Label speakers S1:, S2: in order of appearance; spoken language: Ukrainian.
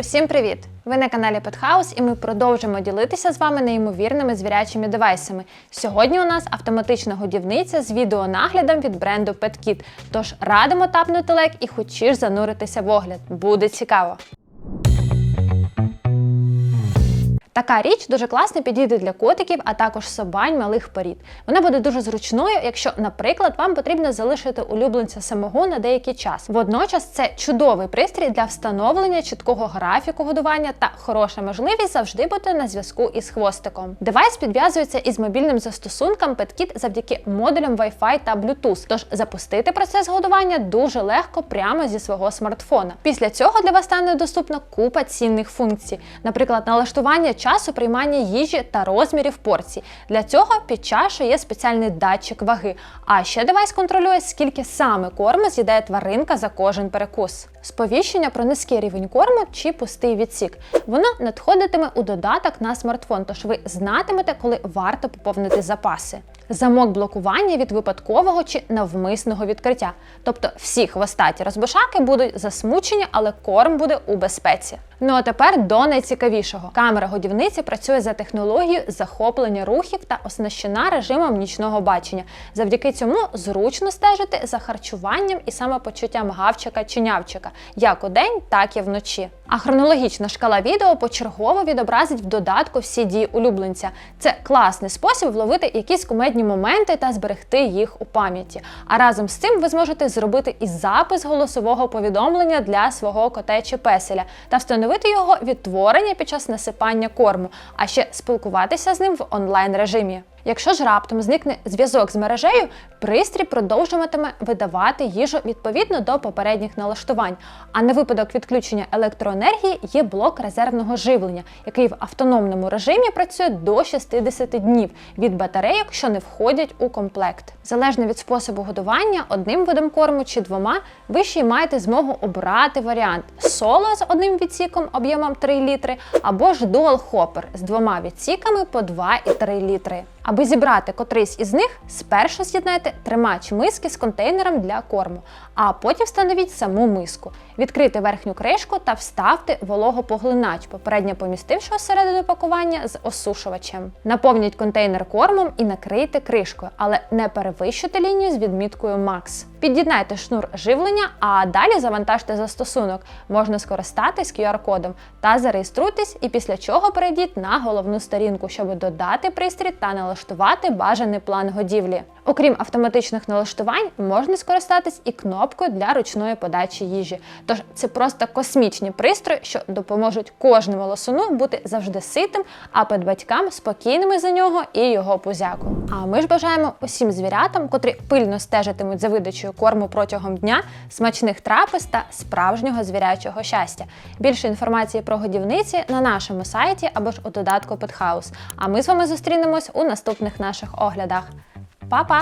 S1: Усім привіт! Ви на каналі Pethouse і ми продовжимо ділитися з вами неймовірними звірячими девайсами. Сьогодні у нас автоматична годівниця з відеонаглядом від бренду PetKit. Тож радимо тапнути лайк і хочеш зануритися в огляд. Буде цікаво! Така річ дуже класно підійде для котиків, а також собань малих порід. Вона буде дуже зручною, якщо, наприклад, вам потрібно залишити улюбленця самого на деякий час. Водночас це чудовий пристрій для встановлення чіткого графіку годування та хороша можливість завжди бути на зв'язку із хвостиком. Девайс підв'язується із мобільним застосунком PetKit завдяки модулям Wi-Fi та Bluetooth, тож запустити процес годування дуже легко прямо зі свого смартфона. Після цього для вас стане доступна купа цінних функцій, наприклад, налаштування часу приймання їжі та розмірів порцій. Для цього під чашою є спеціальний датчик ваги. А ще девайс контролює, скільки саме корму з'їдає тваринка за кожен перекус. Сповіщення про низький рівень корму чи пустий відсік. Воно надходитиме у додаток на смартфон, тож ви знатимете, коли варто поповнити запаси. Замок блокування від випадкового чи навмисного відкриття. Тобто всі хвостаті розбишаки будуть засмучені, але корм буде у безпеці. Ну а тепер до найцікавішого. Камера годівниці працює за технологією захоплення рухів та оснащена режимом нічного бачення. Завдяки цьому зручно стежити за харчуванням і самопочуттям гавчика чи нявчика як удень, так і вночі. А хронологічна шкала відео почергово відобразить в додатку всі дії улюбленця. Це класний спосіб вловити якісь кумедні моменти та зберегти їх у пам'яті. А разом з цим ви зможете зробити і запис голосового повідомлення для свого коте чи песеля та встановити його відтворення під час насипання корму, а ще спілкуватися з ним в онлайн режимі. Якщо ж раптом зникне зв'язок з мережею, пристрій продовжуватиме видавати їжу відповідно до попередніх налаштувань. А на випадок відключення електроенергії є блок резервного живлення, який в автономному режимі працює до 60 днів від батарейок, що не входять у комплект. Залежно від способу годування, одним видом корму чи двома, ви ще й маєте змогу обрати варіант соло з одним відсіком об'ємом 3 літри, або ж Dual Hopper з двома відсіками по 2,3 літри. Аби зібрати котрийсь із них, спершу з'єднайте тримач миски з контейнером для корму, а потім встановіть саму миску. Відкрийте верхню кришку та вставте вологопоглинач, попередньо помістивши середину пакування з осушувачем. Наповніть контейнер кормом і накрийте кришкою, але не перевищуйте лінію з відміткою Max. Під'єднайте шнур живлення, а далі завантажте застосунок. Можна скористатись QR-кодом та зареєструйтесь, і після чого перейдіть на головну сторінку, щоб додати пристрій та налаштувати бажаний план годівлі. Окрім автоматичних налаштувань, можна скористатись і кнопкою для ручної подачі їжі. Тож це просто космічні пристрої, що допоможуть кожному лосуну бути завжди ситим, а педбатькам спокійними за нього і його пузяку. А ми ж бажаємо усім звірятам, котрі пильно стежитимуть за видачею корму протягом дня, смачних трапез та справжнього звірячого щастя. Більше інформації про годівниці на нашому сайті або ж у додатку Pethouse. А ми з вами зустрінемось у наступних наших оглядах. Па-па!